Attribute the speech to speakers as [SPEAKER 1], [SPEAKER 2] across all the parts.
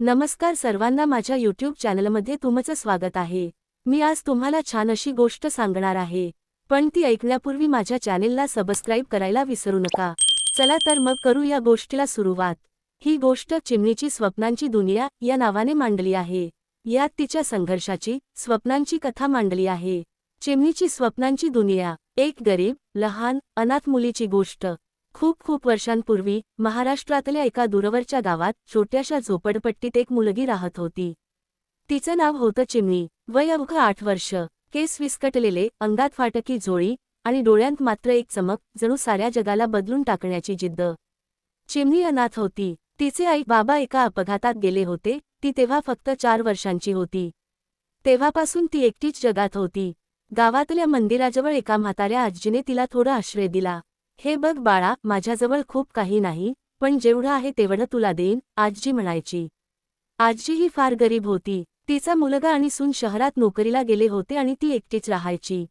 [SPEAKER 1] नमस्कार सर्वांना माझ्या यूट्यूब चॅनलमध्ये तुमचं स्वागत आहे. मी आज तुम्हाला छान अशी गोष्ट सांगणार आहे. पण ती ऐकण्यापूर्वी माझ्या चॅनेलला सबस्क्राईब करायला विसरू नका. चला तर मग करू या गोष्टीला सुरुवात. ही गोष्ट चिमणीची स्वप्नांची दुनिया या नावाने मांडली आहे. यात तिच्या संघर्षाची स्वप्नांची कथा मांडली आहे. चिमणीची स्वप्नांची दुनिया एक गरीब लहान अनाथ मुलीची गोष्ट. खूप खूप वर्षांपूर्वी महाराष्ट्रातल्या एका दूरवरच्या गावात छोट्याशा झोपडपट्टीत एक मुलगी राहत होती. तिचं नाव होतं चिमणी. वय अवघं आठ वर्ष. केस विस्कटलेले अंगात फाटकी झोळी आणि डोळ्यांत मात्र एक चमक जणू साऱ्या जगाला बदलून टाकण्याची जिद्द. चिमणी अनाथ होती. तिचे आई बाबा एका अपघातात गेले होते. ती तेव्हा फक्त चार वर्षांची होती. तेव्हापासून ती एकटीच जगात होती. गावातल्या मंदिराजवळ एका म्हाताऱ्या आजीने तिला थोडा आश्रय दिला. हे बघ बाळा माझ्याजवळ खूप काही नाही पण जेवढं आहे तेवढं तुला देईन आजी म्हणायची. आजी ही फार गरीब होती. तिचा मुलगा आणि सून शहरात नोकरीला गेले होते आणि ती एकटीच राहायची.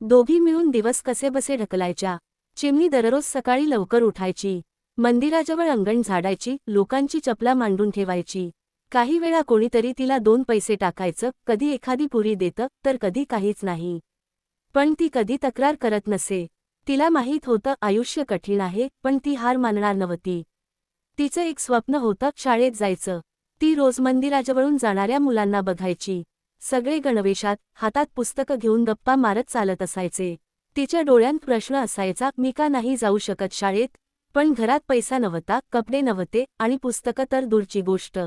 [SPEAKER 1] दोघी मिळून दिवस कसेबसे ढकलायच्या. चिमणी दररोज सकाळी लवकर उठायची. मंदिराजवळ अंगण झाडायची लोकांची चपला मांडून ठेवायची. काही वेळा कोणीतरी तिला दोन पैसे टाकायचं कधी एखादी पुरी देतं तर कधी काहीच नाही. पण ती कधी तक्रार करत नसे. तिला माहीत होतं आयुष्य कठीण आहे पण ती हार मानणार नव्हती. तिचं एक स्वप्न होतं शाळेत जायचं. ती रोज मंदिराजवळून जाणाऱ्या मुलांना बघायची. सगळे गणवेशात हातात पुस्तकं घेऊन गप्पा मारत चालत असायचे. तिच्या डोळ्यांत प्रश्न असायचा मी का नाही जाऊ शकत शाळेत? पण घरात पैसा नव्हता कपडे नव्हते आणि पुस्तकं तर दूरची गोष्ट.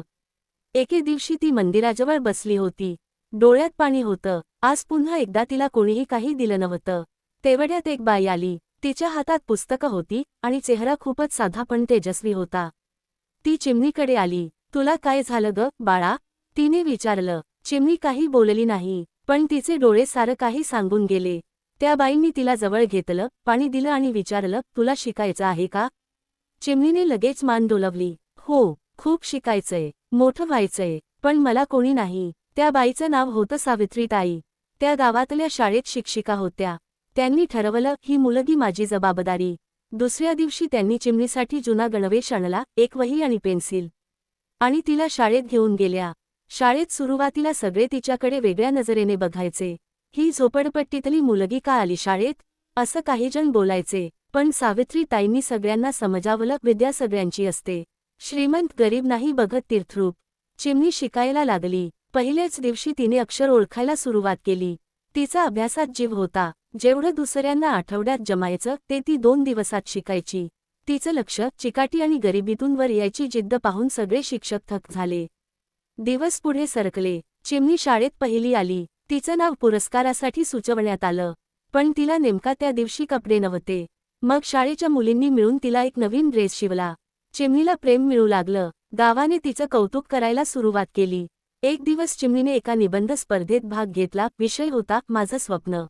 [SPEAKER 1] एके दिवशी ती मंदिराजवळ बसली होती. डोळ्यात पाणी होतं. आज पुन्हा एकदा तिला कोणीही काही दिलं नव्हतं. तेवढ्यात एक बाई आली. तिच्या हातात पुस्तकं होती आणि चेहरा खूपच साधा पण तेजस्वी होता. ती चिमणीकडे आली. तुला काय झालं ग बाळा? तिने विचारलं. चिमणी काही बोलली नाही पण तिचे डोळे सारं काही सांगून गेले. त्या बाईंनी तिला जवळ घेतलं पाणी दिलं आणि विचारलं तुला शिकायचं आहे का? चिमणीने लगेच मान डोलवली. हो खूप शिकायचंय. मोठं व्हायचंय. पण मला कोणी नाही. त्या बाईचं नाव होतं सावित्रीताई. त्या गावातल्या शाळेत शिक्षिका होत्या. त्यांनी ठरवलं ही मुलगी माझी जबाबदारी. दुसऱ्या दिवशी त्यांनी चिमणीसाठी जुना गणवेश आणला एक वही आणि पेन्सिल. आणि तिला शाळेत घेऊन गेल्या. शाळेत सुरुवातीला सगळे तिच्याकडे वेगळ्या नजरेने बघायचे. ही झोपडपट्टीतली मुलगी का आली शाळेत? असं काही जण बोलायचे. पण सावित्री ताईंनी सगळ्यांना समजावलं विद्या सगळ्यांची असते. श्रीमंत गरीब नाही बघत तीर्थरूप. चिमणी शिकायला लागली. पहिल्याच दिवशी तिने अक्षर ओळखायला सुरुवात केली. तिचा अभ्यासात जीव होता. जेवढं दुसऱ्यांना आठवड्यात जमायचं ते ती दोन दिवसात शिकायची. तिचं लक्ष चिकाटी आणि गरिबीतून वर यायची जिद्द पाहून सगळे शिक्षक थक झाले. दिवस पुढे सरकले. चिमणी शाळेत पहिली आली. तिचं नाव पुरस्कारासाठी सुचवण्यात आलं. पण तिला नेमका त्या दिवशी कपडे नव्हते. मग शाळेच्या मुलींनी मिळून तिला एक नवीन ड्रेस शिवला. चिमणीला प्रेम मिळू लागलं. गावाने तिचं कौतुक करायला सुरुवात केली. एक दिवस चिमणीने एका निबंध स्पर्धेत भाग घेतला विषय होता माझं स्वप्न.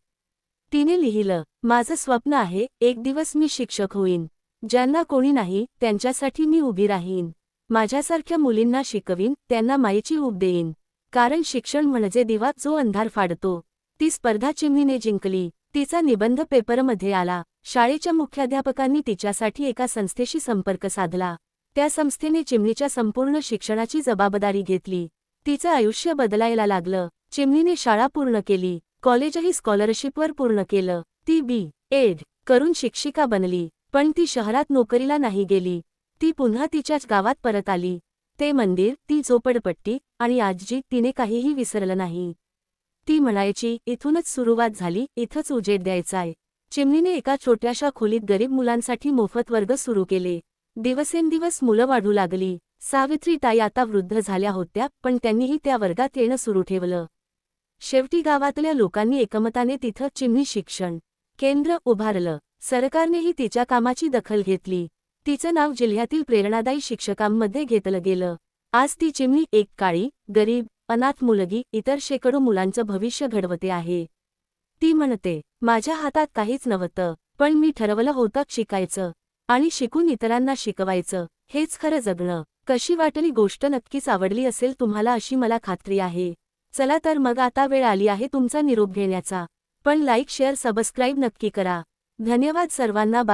[SPEAKER 1] तिने लिहिलं माझं स्वप्न आहे एक दिवस मी शिक्षक होईन. ज्यांना कोणी नाही त्यांच्यासाठी मी उभी राहीन. माझ्यासारख्या मुलींना शिकवीन त्यांना मायेची ऊब देईन. कारण शिक्षण म्हणजे दिवा जो अंधार फाडतो. ती स्पर्धा चिमणीने जिंकली. तिचा निबंध पेपरमध्ये आला. शाळेच्या मुख्याध्यापकांनी तिच्यासाठी एका संस्थेशी संपर्क साधला. त्या संस्थेने चिमणीच्या संपूर्ण शिक्षणाची जबाबदारी घेतली. तिचं आयुष्य बदलायला लागलं. चिमणीने शाळा पूर्ण केली. कॉलेजही स्कॉलरशिपवर पूर्ण केलं. ती बी. एड. करून शिक्षिका बनली. पण ती शहरात नोकरीला नाही गेली. ती पुन्हा तिच्याच गावात परत आली. ते मंदिर ती झोपडपट्टी आणि आजी तिने काहीही विसरलं नाही. ती म्हणायची इथूनच सुरुवात झाली. इथंच उजेड द्यायचाय. चिमणीने एका छोट्याशा खोलीत गरीब मुलांसाठी मोफत वर्ग सुरू केले. दिवसेंदिवस मुलं वाढू लागली. सावित्री ताई आता वृद्ध झाल्या होत्या पण त्यांनीही त्या वर्गात येणं सुरू ठेवलं. शेवटी गावातल्या लोकांनी एकमताने तिथं चिमणी शिक्षण केंद्र उभारलं. सरकारनेही तिच्या कामाची दखल घेतली. तिचं नाव जिल्ह्यातील प्रेरणादायी शिक्षकांमध्ये घेतलं गेलं. आज ती चिमणी एक काळी गरीब अनाथ मुलगी इतर शेकडो मुलांचं भविष्य घडवते आहे. ती म्हणते माझ्या हातात काहीच नव्हतं पण मी ठरवलं होतं शिकायचं आणि शिकून इतरांना शिकवायचं हेच खरं जगणं. कशी वाटली गोष्ट नक्कीच आवडली असेल तुम्हाला अशी मला खात्री आहे. चला तर मग आता वेळ आली आहे तुमचा निरोप घेण्याचा. पण लाईक शेअर सबस्क्राईब नक्की करा. धन्यवाद सर्वांना. बा